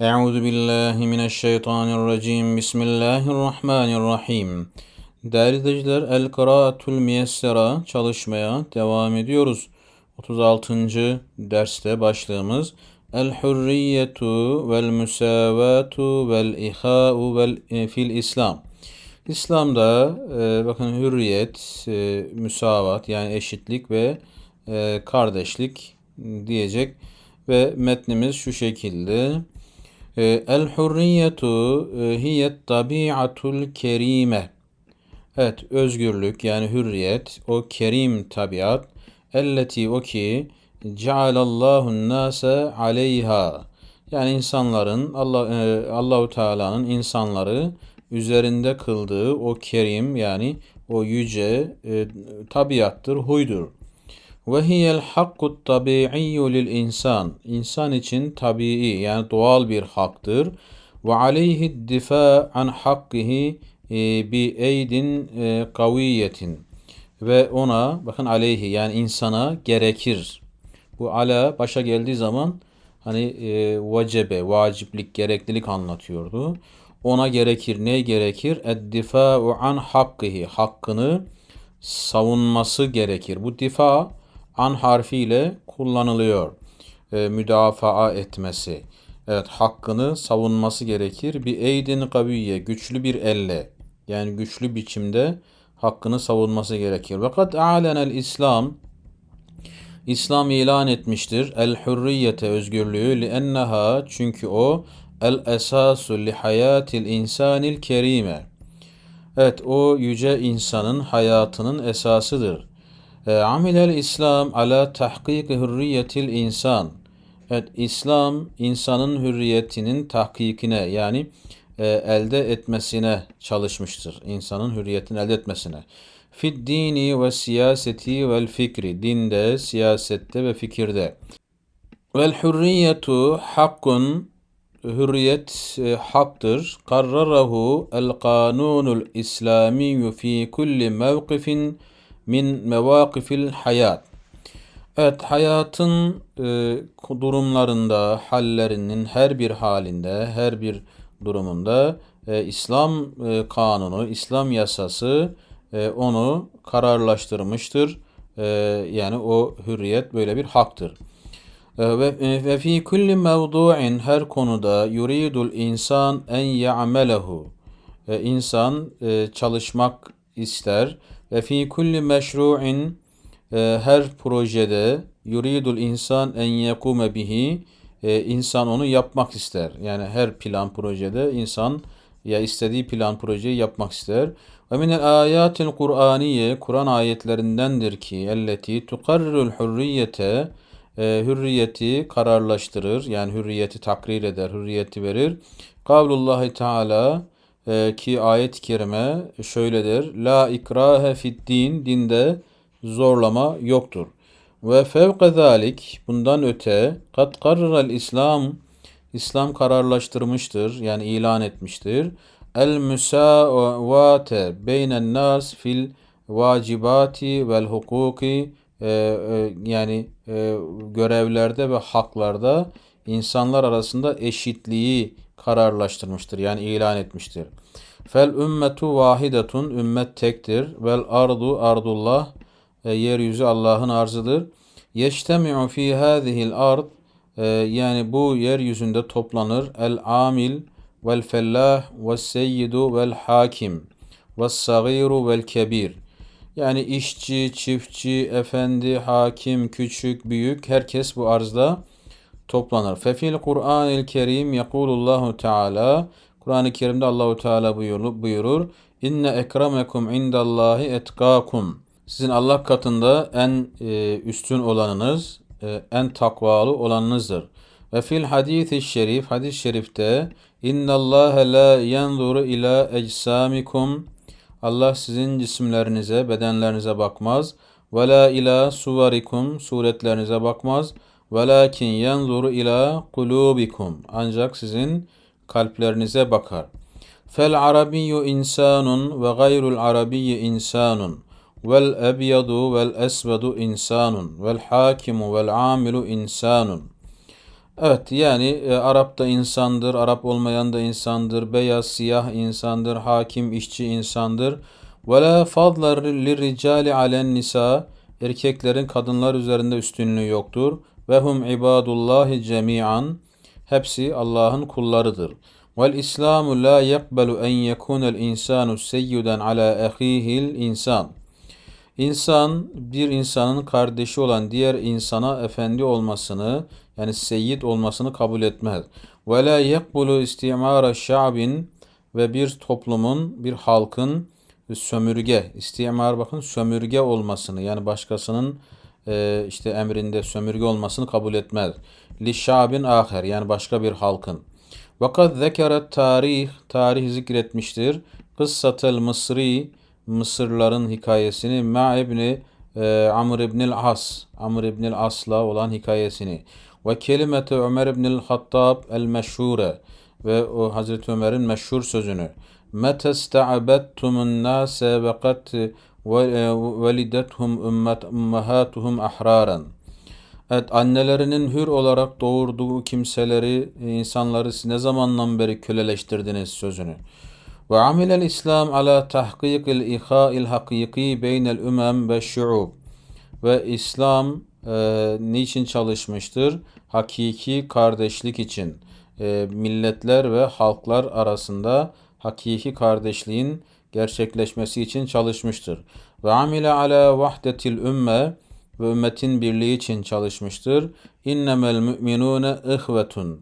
Euzu billahi mineşşeytanirracim. Bismillahirrahmanirrahim. Değerli izleyiciler, El Kıraatul Miyessera çalışmaya devam ediyoruz. 36. derste başlığımız El Hurriyetu vel Müsavatu vel İha'u vel fil İslam. İslam'da e, bakın hürriyet, e, müsavat yani eşitlik ve e, kardeşlik diyecek ve metnimiz şu şekilde. E, El hurriyetu e, hiyet tabiatul kerime. Evet, özgürlük yani hürriyet, o kerim tabiat. Elleti o ki cealallahu nase aleyha. Yani insanların Allah e, Allahu Teala'nın insanları üzerinde kıldığı o kerim yani o yüce e, tabiattır, huydur. Ve hiyel hakkut tabi'iyyu lil insan. İnsan için tabii yani doğal bir haktır. Ve aleyhi difa an hakkihi bi e. Ve ona bakın aleyhi yani insana gerekir. Bu ala başa geldiği zaman hani e, vacebe, vaciplik, gereklilik anlatıyordu. Ona gerekir, ne gerekir? Eddifa'u an hakkihi. Hakkını savunması gerekir. Bu difa an harfiyle kullanılıyor. E, müdafaa etmesi. Evet hakkını savunması gerekir. Bir eydin kaviye güçlü bir elle yani güçlü biçimde hakkını savunması gerekir. Fakat a'lenel İslam İslam ilan etmiştir. El hürriyete özgürlüğü li enneha çünkü o el esasu li hayatil insanil kerime. Evet o yüce insanın hayatının esasıdır. E, amilel İslam ala tahkik hürriyetil insan. Evet İslam insanın hürriyetinin tahkikine yani e, elde etmesine çalışmıştır. İnsanın hürriyetini elde etmesine. Fid dini ve siyaseti vel fikri. Dinde, siyasette ve fikirde. Vel hürriyetu hakkun hürriyet e, haktır. Karrarahu el kanunul İslami fi kulli mevkifin min mevakifil hayat. Evet, hayatın e, durumlarında, hallerinin her bir halinde, her bir durumunda e, İslam e, kanunu, İslam yasası e, onu kararlaştırmıştır. E, yani o hürriyet böyle bir haktır. E, ve, e, ve fi kulli mevdu'in her konuda yuridul insan en ya'melehu. E, insan e, çalışmak ister ve fi kulli meşru'in e, her projede yuridul insan en yekume bihi e, insan onu yapmak ister. Yani her plan projede insan ya istediği plan projeyi yapmak ister. Ve minel ayatil Kur'aniye Kur'an ayetlerindendir ki elleti tukarrul hürriyete e, hürriyeti kararlaştırır. Yani hürriyeti takrir eder, hürriyeti verir. Kavlullahi Teala e, ki ayet-i kerime şöyledir. La ikrahe fid din, dinde zorlama yoktur. Ve fevke zalik, bundan öte, kat karrel İslam, İslam kararlaştırmıştır, yani ilan etmiştir. El müsavate beynen nas fil vacibati vel hukuki e, e, yani e, görevlerde ve haklarda insanlar arasında eşitliği kararlaştırmıştır. Yani ilan etmiştir. Fel ümmetu vahidetun ümmet tektir. Vel ardu ardullah e, yeryüzü Allah'ın arzıdır. Yeştemi'u fi hadihil ard e, yani bu yeryüzünde toplanır. El amil vel fellah ve seyyidu vel hakim ve sagiru vel kebir. Yani işçi, çiftçi, efendi, hakim, küçük, büyük herkes bu arzda toplanır. Fefil Kur'an-ı Kerim yekulullahu Teala Kur'an-ı Kerim'de Allahu Teala buyurur, buyurur. İnne ekremekum indallahi etkakum. Sizin Allah katında en e, üstün olanınız, e, en takvalı olanınızdır. Ve fil hadisi şerif, hadis şerifte İnna Allah la yanzuru ila eczamikum. Allah sizin cisimlerinize, bedenlerinize bakmaz. Ve la ila suvarikum, suretlerinize bakmaz. Velakin yanzuru ila kulubikum. Ancak sizin kalplerinize bakar. Fel arabiyyu insanun ve gayrul arabiyyi insanun. Vel ebyadu vel esvedu insanun. Vel hakimu insanun. Evet yani e, Arap da insandır, Arap olmayan da insandır, beyaz, siyah insandır, hakim, işçi insandır. Ve la fadla lirricali alen nisa erkeklerin kadınlar üzerinde üstünlüğü yoktur. Ve hum ibadullahi cemi'an hepsi Allah'ın kullarıdır. Vel İslamu la yakbelu en yekunel insanu seyyiden ala ahihil insan. İnsan bir insanın kardeşi olan diğer insana efendi olmasını yani seyyid olmasını kabul etmez. Ve la yakbulu istimara şa'bin ve bir toplumun, bir halkın sömürge, istimar bakın sömürge olmasını yani başkasının e, işte emrinde sömürge olmasını kabul etmez. Li şa'bin aher yani başka bir halkın. Vakat zekeret tarih, tarih zikretmiştir. Kıssatel Mısri, Mısırların hikayesini Ma ibni e, Amr ibnil As, Amr ibnil As'la olan hikayesini ve kelimeti Ömer ibnil Hattab el meşhure ve o Hazreti Ömer'in meşhur sözünü metesta'abettumun nase ve kat velidethum ümmet ummahatuhum ahraran Evet annelerinin hür olarak doğurduğu kimseleri, insanları ne zamandan beri köleleştirdiniz sözünü. Ve amilel İslam ala tahkikil iha'il hakiki beynel ümem ve şu'ub. Ve İslam e, niçin çalışmıştır? Hakiki kardeşlik için. E, milletler ve halklar arasında hakiki kardeşliğin gerçekleşmesi için çalışmıştır. Ve amile ala vahdetil ümme ve ümmetin birliği için çalışmıştır. İnnemel müminune ihvetun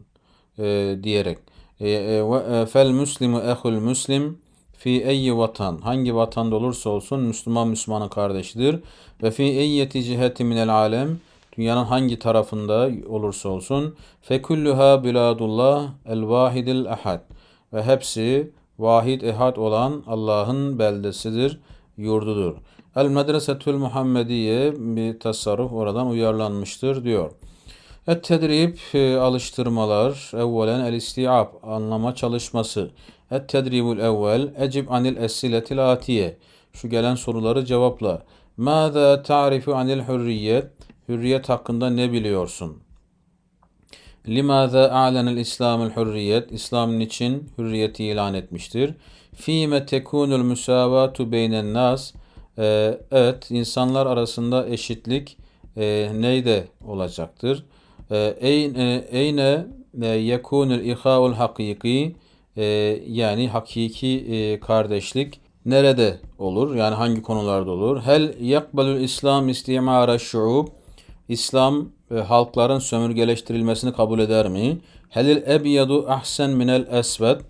e, diyerek. E, e, e, fel muslimu ehul muslim fi eyyi vatan hangi vatanda olursa olsun Müslüman Müslümanın kardeşidir ve fi eyyeti ciheti minel alem dünyanın hangi tarafında olursa olsun fe kulluha biladullah el vahidil ahad ve hepsi vahid ehad olan Allah'ın beldesidir, yurdudur. El Medresetül Muhammediye bir tasarruf oradan uyarlanmıştır diyor. Et tedrib e, alıştırmalar, evvelen el istiab anlama çalışması. Et tedribul evvel ecib anil esiletil atiye. Şu gelen soruları cevapla. Mâzâ ta'rifu anil hürriyet? Hürriyet hakkında ne biliyorsun? Limaza a'lenel İslamul hürriyet? İslam için hürriyeti ilan etmiştir? Fîme tekunul müsavatu beynen nas? Ee, evet, insanlar arasında eşitlik e, neyde olacaktır? Ee, eyne, e, yekunul ihâul hakiki? E, yani hakiki e, kardeşlik nerede olur? Yani hangi konularda olur? Hel yakbalul İslam istimara şuub? İslam e, halkların sömürgeleştirilmesini kabul eder mi? Helil ebyadu ahsen minel esved?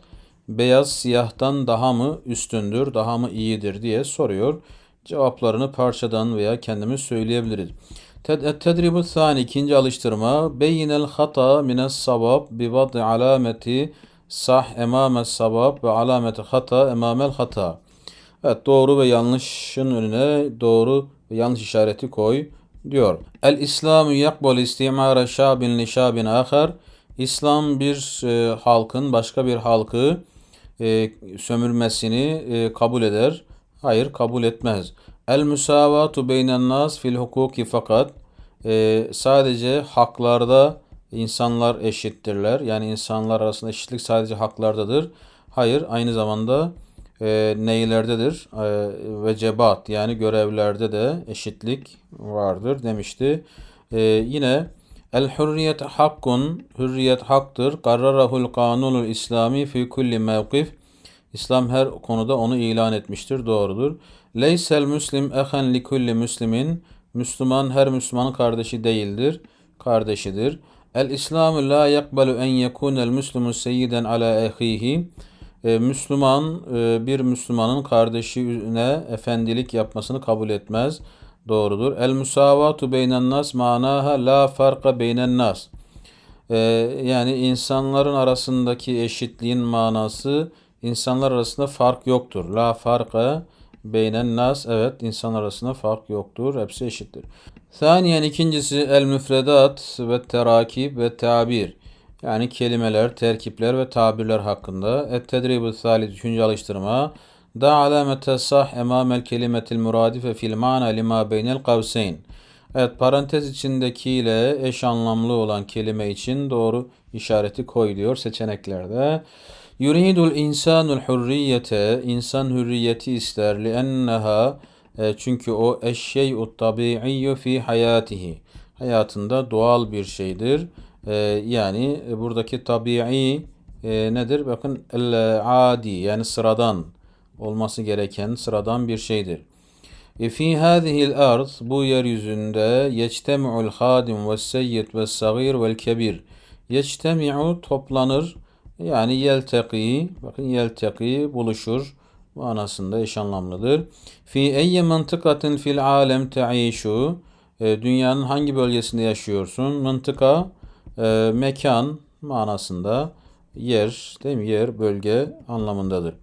Beyaz siyahtan daha mı üstündür, daha mı iyidir diye soruyor. Cevaplarını parçadan veya kendimiz söyleyebiliriz. Tedribu thani ikinci alıştırma. Beyinel hata mines sabab bi vad'i alameti sah emamel sabab ve alameti hata emamel hata. Evet doğru ve yanlışın önüne doğru ve yanlış işareti koy diyor. El İslamu yakbol istimara şabin li şabin ahar. İslam bir e, halkın başka bir halkı e, sömürmesini e, kabul eder. Hayır kabul etmez. El müsavatu beynen nas fil hukuki fakat e, sadece haklarda insanlar eşittirler. Yani insanlar arasında eşitlik sadece haklardadır. Hayır aynı zamanda e, neylerdedir? E, ve cebat yani görevlerde de eşitlik vardır demişti. E, yine El hürriyet hakkun, hürriyet haktır. Karrarahul kanunul İslami fi kulli mevkif. İslam her konuda onu ilan etmiştir. Doğrudur. Leysel müslim ehen li kulli müslimin. Müslüman her Müslümanın kardeşi değildir. Kardeşidir. El İslamu la yakbalu en yekunel müslimu seyyiden ala ehihi. E, Müslüman e, bir Müslümanın kardeşine efendilik yapmasını kabul etmez. Doğrudur. El musavatu beynen nas manaha la farka beynen nas. E, yani insanların arasındaki eşitliğin manası insanlar arasında fark yoktur. La farka beynen nas evet insanlar arasında fark yoktur. Hepsi eşittir. Saniyen ikincisi el müfredat ve terakib ve tabir. Yani kelimeler, terkipler ve tabirler hakkında. Et-tedribu salis üçüncü alıştırma. Da alamete sah emamel kelimetil muradife fil mana lima beynel kavseyn. Evet parantez içindekiyle eş anlamlı olan kelime için doğru işareti koy diyor seçeneklerde. Yuridul insanul hurriyete insan hürriyeti ister lienneha e, çünkü o eşşey'ut tabi'iyyu fi hayatihi hayatında doğal bir şeydir. E, yani e, buradaki tabii e, nedir? Bakın el adi yani sıradan olması gereken sıradan bir şeydir. E, fi hadihil ard bu yeryüzünde yectemi'ul hadim ve seyyid ve sagir vel kebir. Yectemi'u toplanır yani yelteki bakın yelteki buluşur manasında eş anlamlıdır. Fi eyye mıntıkatin fil alem te'işu e, dünyanın hangi bölgesinde yaşıyorsun? Mıntıka e, mekan manasında yer değil mi? Yer, bölge anlamındadır.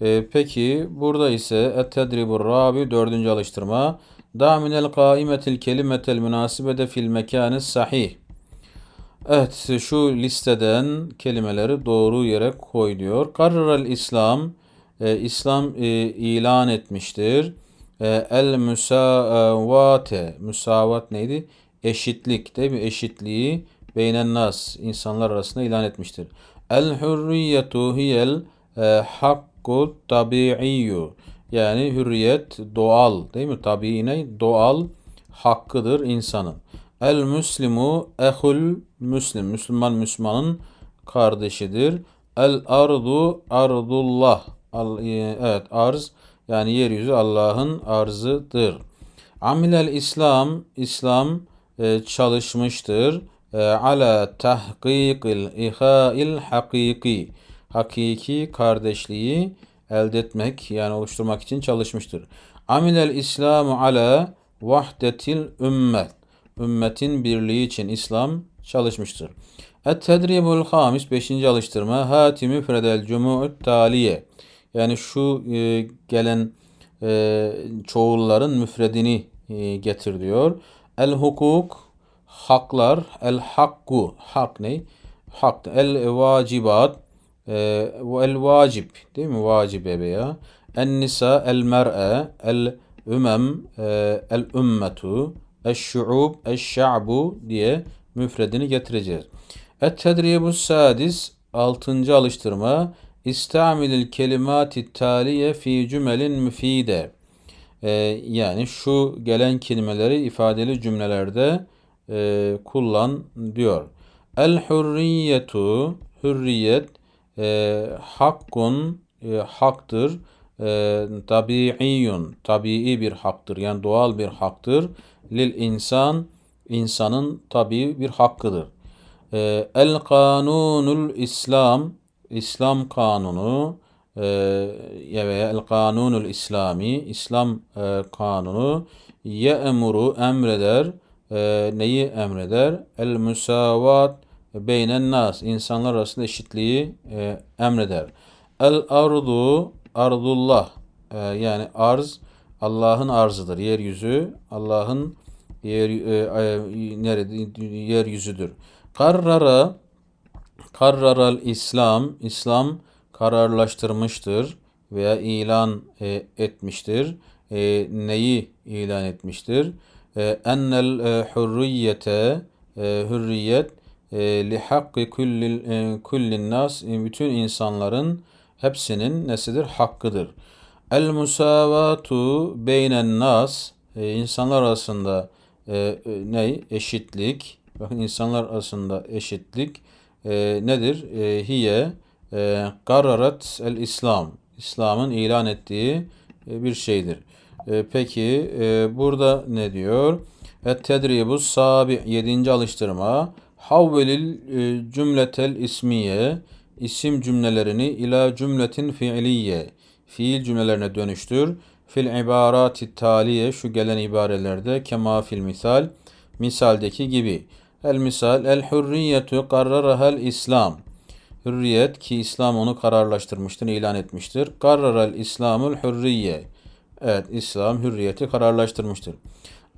E, peki burada ise et-tedribur rabi dördüncü alıştırma. Da minel kaimetil kelimetel münasibede fil mekâni sahih. Evet şu listeden kelimeleri doğru yere koy diyor. Karrel İslam e, İslam e, ilan etmiştir. E, el müsavate müsavat neydi? Eşitlik değil mi? Eşitliği beynen nas insanlar arasında ilan etmiştir. El hürriyetu hiyel e, hakku tabi'iyyu yani hürriyet doğal değil mi? Tabii ne? Doğal hakkıdır insanın. El müslimu ehul müslim. Müslüman Müslümanın kardeşidir. El ardu ardullah. E, evet arz yani yeryüzü Allah'ın arzıdır. Amilel İslam İslam e, çalışmıştır. E, ala tahkikil ihail hakiki. Hakiki kardeşliği elde etmek yani oluşturmak için çalışmıştır. Amilel İslamu ala vahdetil ümmet ümmetin birliği için İslam çalışmıştır. Et-tedribul hamis 5. alıştırma Hati müfredel cumu'ut taliye yani şu e, gelen e, çoğulların müfredini e, getir diyor. El hukuk haklar el hakku hak ne? Hak el vacibat e, el vacib değil mi? Vacibe veya en nisa el mer'e el ümem e, el ümmetu eş-şu'ub, eş-şa'bu diye müfredini getireceğiz. Et-tedribu sadis, altıncı alıştırma. İstamilil kelimati taliye fi cümelin müfide. Ee, yani şu gelen kelimeleri ifadeli cümlelerde e, kullan diyor. El hurriyetu, hürriyet, e, hakkun, e, haktır, e, tabiiyun, tabii bir haktır yani doğal bir haktır lil insan insanın tabii bir hakkıdır. Ee, el kanunul İslam İslam kanunu e, el kanunul İslami İslam e, kanunu ye'muru emreder e, neyi emreder? El müsavat beynen nas insanlar arasında eşitliği e, emreder. El ardu ardullah e, yani arz Allah'ın arzıdır. Yeryüzü Allah'ın yer, e, e, nerede yeryüzüdür. Karrara karraral İslam İslam kararlaştırmıştır veya ilan e, etmiştir. Neyi ilan etmiştir? E, ennel e, hürriyete e, hürriyet e, li hakkı kullin nas bütün insanların hepsinin nesidir? Hakkıdır. El musavatu beynen nas insanlar arasında ne? Eşitlik. Bakın insanlar arasında eşitlik nedir? Hiye kararat el İslam. İslam'ın ilan ettiği bir şeydir. E, peki e, burada ne diyor? Et tedribu sabi 7. alıştırma havvelil e, cümletel ismiye isim cümlelerini ila cümletin fiiliye fiil cümlelerine dönüştür. Fil ibarati taliye şu gelen ibarelerde kema fil misal misaldeki gibi. El misal el hürriyetu karrarahel İslam. Hürriyet ki İslam onu kararlaştırmıştır, ilan etmiştir. Karrarel İslamul hürriye. Evet İslam hürriyeti kararlaştırmıştır.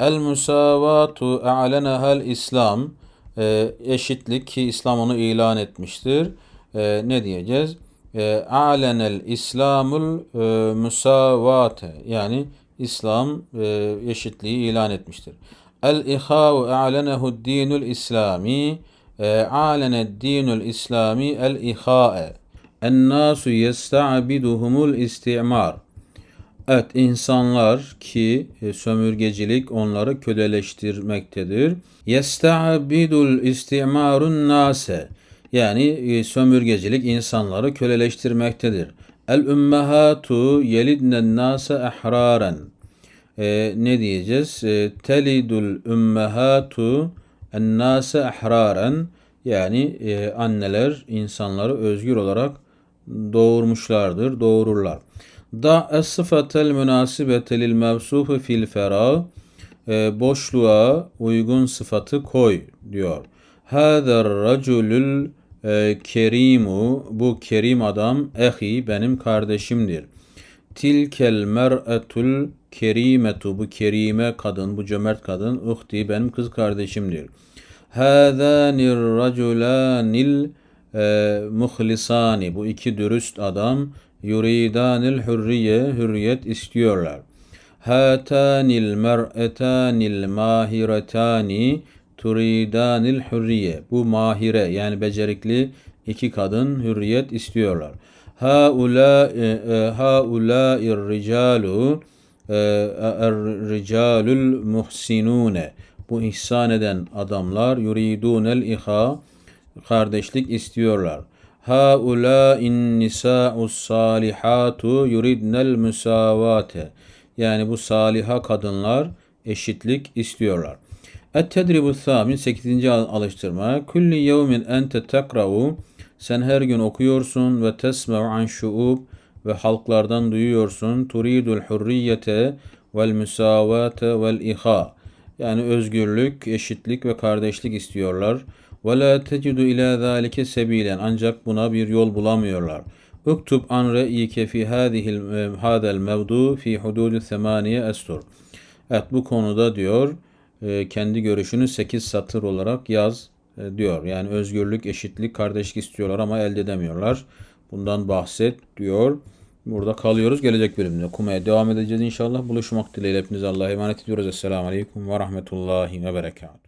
El musavatu a'lenahel İslam. E, eşitlik ki İslam onu ilan etmiştir. E, ne diyeceğiz? E, a'lenel İslamul e, musavate yani İslam e, eşitliği ilan etmiştir. El-ihâ'u a'lenehu dinul İslami. A'lene dinul İslami el-ihâ'e. En-nâsu yesta'biduhumul istimar. Evet insanlar ki e, sömürgecilik onları köleleştirmektedir. Yesta'bidul istimarun nase. Yani e, sömürgecilik insanları köleleştirmektedir. El ümmehatu yelidnen nase ehraren. E, ne diyeceğiz? E, telidul ümmehatu en nase ehraren. Yani anneler insanları özgür olarak doğurmuşlardır, doğururlar. Da es-sıfatel münasibete lil mevsufi fil ferah. E, boşluğa uygun sıfatı koy diyor. Hâzer raculul e, kerimu. Bu kerim adam ehi benim kardeşimdir. Tilkel mer'etul kerimetu. Bu kerime kadın, bu cömert kadın uhti benim kız kardeşimdir. Hâzânir raculanil e, muhlisani. Bu iki dürüst adam yuridanil hürriye hürriyet istiyorlar. Hatanil mer'etanil mahiretani turidanil hürriye. Bu mahire yani becerikli iki kadın hürriyet istiyorlar. Haula e, e, haula'ir ricalu er muhsinune. Bu ihsan eden adamlar yuridunel iha kardeşlik istiyorlar. Haula in nisa'us salihatu yuridnel müsavate. Yani bu saliha kadınlar eşitlik istiyorlar. Et-tedribu thamin 8. alıştırma. Kulli yevmin ente tekra'u sen her gün okuyorsun ve tesme'u an şuub ve halklardan duyuyorsun. Turidul hurriyete vel müsavate vel iha. Yani özgürlük, eşitlik ve kardeşlik istiyorlar. Ve la tecidu ila zalike sebilen. Ancak buna bir yol bulamıyorlar. Uktub an re'yike fi hadihil hadel mevdu fi hududu 8 estur. Evet bu konuda diyor e, kendi görüşünü 8 satır olarak yaz e, diyor. Yani özgürlük, eşitlik, kardeşlik istiyorlar ama elde edemiyorlar. Bundan bahset diyor. Burada kalıyoruz. Gelecek bölümde okumaya devam edeceğiz inşallah. Buluşmak dileğiyle hepinize Allah'a emanet ediyoruz. Esselamu Aleyküm ve Rahmetullahi ve Berekatuhu.